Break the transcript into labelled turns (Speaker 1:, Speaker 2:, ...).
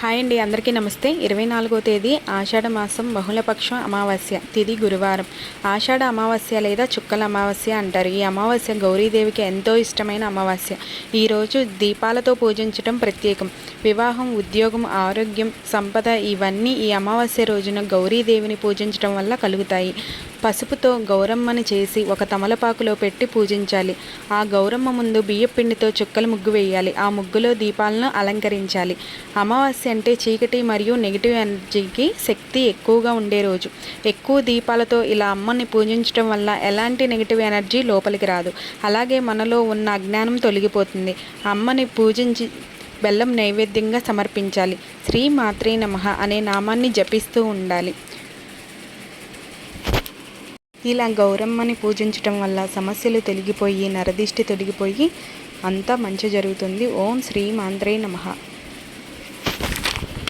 Speaker 1: Hi అండి అందరికీ నమస్తే. ఇరవై నాలుగో తేదీ ఆషాఢ మాసం బహుళపక్షం అమావాస్య తిది గురువారం. ఆషాఢ అమావాస్య లేదా చుక్కల అమావాస్య అంటారు. ఈ అమావాస్య గౌరీదేవికి ఎంతో ఇష్టమైన అమావాస్య. ఈరోజు దీపాలతో పూజించడం ప్రత్యేకం. వివాహం ఉద్యోగం ఆరోగ్యం సంపద ఇవన్నీ ఈ అమావాస్య రోజున గౌరీదేవిని పూజించడం వల్ల కలుగుతాయి. పసుపుతో గౌరమ్మని చేసి ఒక తమలపాకులో పెట్టి పూజించాలి. ఆ గౌరమ్మ ముందు బియ్యపిండితో చుక్కల ముగ్గు వేయాలి. ఆ ముగ్గులో దీపాలను అలంకరించాలి. అమావాస్య అంటే చీకటి మరియు నెగిటివ్ ఎనర్జీకి శక్తి ఎక్కువగా ఉండే రోజు. ఎక్కువ దీపాలతో ఇలా అమ్మని పూజించడం వల్ల ఎలాంటి నెగిటివ్ ఎనర్జీ లోపలికి రాదు. అలాగే మనలో ఉన్న అజ్ఞానం తొలగిపోతుంది. అమ్మని పూజించి బెల్లం నైవేద్యంగా సమర్పించాలి. శ్రీ మాత్రే నమః అనే నామాన్ని జపిస్తూ ఉండాలి. ఇలా గౌరమ్మని పూజించటం వల్ల సమస్యలు తొలగిపోయి నరదిష్టి తొలగిపోయి అంతా మంచి జరుగుతుంది. ఓం శ్రీ మాంత్రే నమః.